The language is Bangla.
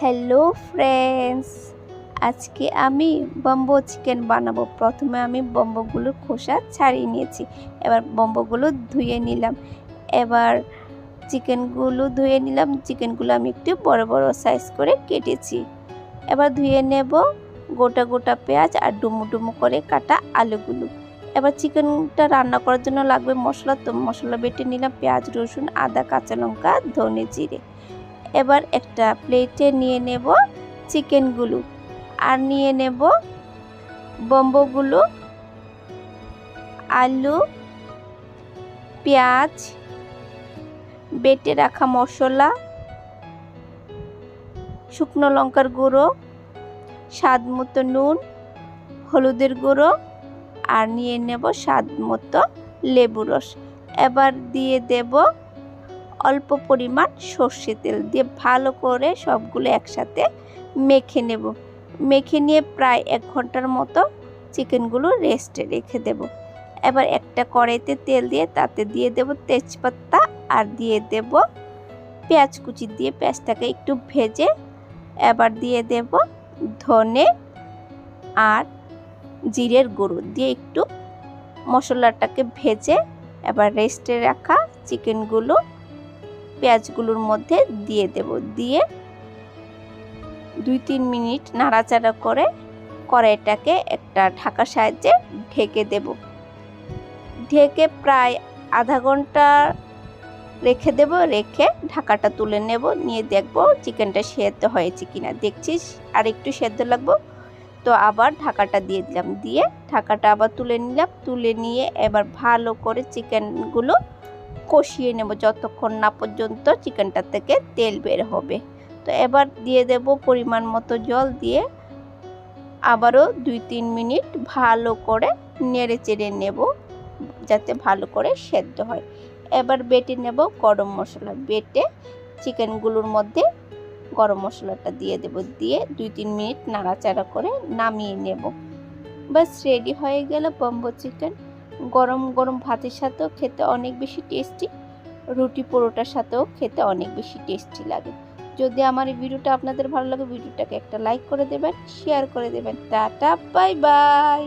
হ্যালো ফ্রেন্ডস আজকে আমি বম্বো চিকেন বানাবো। প্রথমে আমি বম্বোগুলোর খোসা ছাড়িয়ে নিয়েছি। এবার বম্বোগুলো ধুয়ে নিলাম। এবার চিকেনগুলো ধুয়ে নিলাম। চিকেনগুলো আমি একটু বড় বড় সাইজ করে কেটেছি। এবার ধুয়ে নেব গোটা গোটা পেঁয়াজ আর ডুমু ডুমু করে কাটা আলুগুলো। এবার চিকেনটা রান্না করার জন্য লাগবে মশলা। তো মশলা বেটে নিলাম পেঁয়াজ, রসুন, আদা, কাঁচা লঙ্কা, ধনে জিরে। এবার একটা প্লেটে নিয়ে নেব চিকেনগুলো আর নিয়ে নেব বম্বগুলো আলু, পেঁয়াজ, বেটে রাখা মশলা, শুকনো লঙ্কার গুঁড়ো, স্বাদ মতো নুন, হলুদের গুঁড়ো, আর নিয়ে নেব স্বাদ মতো লেবু রস এবার দিয়ে দেব অল্প পরিমাণ সর্ষে তেল দিয়ে ভালো করে সবগুলো একসাথে মেখে নেব। মেখে নিয়ে প্রায় এক ঘণ্টার মতো চিকেনগুলো রেস্টে রেখে দেব। এবার একটা কড়াইতে তেল দিয়ে তাতে দিয়ে দেব তেজপাতা আর দিয়ে দেব পেঁয়াজ কুচি দিয়ে পেঁয়াজটাকে একটু ভেজে এবার দিয়ে দেব ধনে আর জিরের গুঁড়ো দিয়ে একটু মশলাটাকে ভেজে এবার রেস্টে রাখা চিকেনগুলো পেঁয়াজগুলোর মধ্যে দিয়ে দেব। দিয়ে দুই তিন মিনিট নাড়াচাড়া করে কড়াইটাকে একটা ঢাকার সাহায্যে ঢেকে দেব। ঢেকে প্রায় আধা ঘণ্টা রেখে দেব, রেখে ঢাকাটা তুলে নেব। নিয়ে দেখব চিকেনটা সেদ্ধ হয়েছে কিনা। দেখছিস আর একটু সেদ্ধ লাগবো? তো আবার ঢাকাটা দিয়ে দিলাম। দিয়ে ঢাকাটা আবার তুলে নিলাম। তুলে নিয়ে এবার ভালো করে চিকেনগুলো কষিয়ে নেব যতক্ষণ না পর্যন্ত চিকেনটা থেকে তেল বের হবে। তো এবার দিয়ে দেব পরিমাণ মতো জল দিয়ে আবারও দুই তিন মিনিট ভালো করে নেড়ে চেড়ে নেব যাতে ভালো করে সেদ্ধ হয়। এবার বেটে নেব গরম মশলা। বেটে চিকেনগুলোর মধ্যে গরম মশলাটা দিয়ে দেব। দিয়ে দুই তিন মিনিট নাড়াচাড়া করে নামিয়ে নেব। বাস রেডি হয়ে গেল বম্বো চিকেন। গরম গরম ভাতের সাথেও খেতে অনেক বেশি টেস্টি রুটি পরোটার সাথেও খেতে অনেক বেশি টেস্টি লাগে। যদি আমার এই ভিডিওটা আপনাদের ভালো লাগে, ভিডিওটাকে একটা লাইক করে দেবেন শেয়ার করে দেবেন। Tata bye bye